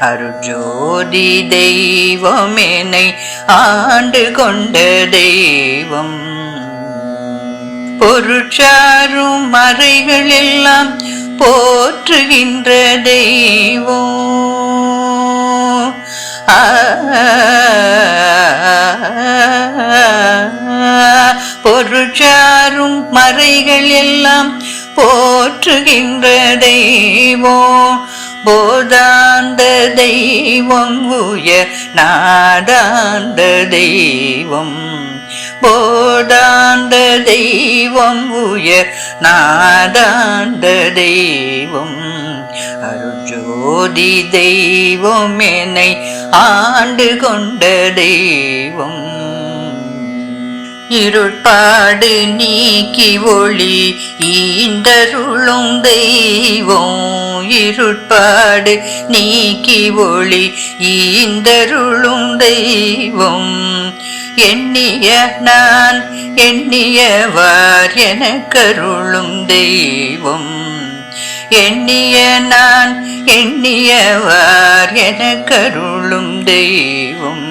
அருஜோதி தெய்வமேனை ஆண்டு கொண்ட தெய்வம். பொருட்சாரும் மறைகள் எல்லாம் போற்றுகின்ற தெய்வம். பொருட்சாரும் மறைகள் எல்லாம் போற்றுகின்ற தெய்வம். போதாந்த தெய்வம் உய நாதாந்த தெய்வம். போதாந்த தெய்வம் உய நாதாந்த தெய்வம். அருஜோதி தெய்வம் என்னை ஆண்டு கொண்ட தெய்வம். இருட்பாடு நீக்கி ஒளி ஈந்தருளும் தெய்வம். இருட்பாடு நீக்கி ஒளி ஈந்தருளும் தெய்வம். எண்ணிய நான் எண்ணியவார் என கருளும் தெய்வம். எண்ணிய நான் எண்ணியவார் என கருளும் தெய்வம்.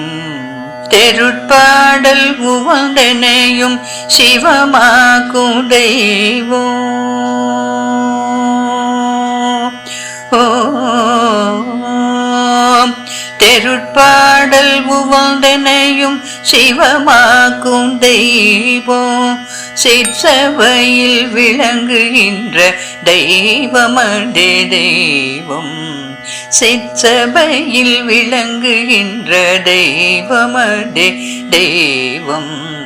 தெருட்பாடல் உவந்தனையும் சிவமாக்கும் தெய்வம். தெருட்பாடல் உவந்தனையும் சிவமாக்கும் தெய்வம். சிற்சபையில் விளங்குகின்ற தெய்வமதே தெய்வம். சிற்சபையில் விளங்குகின்ற தெய்வமதே தெய்வம்.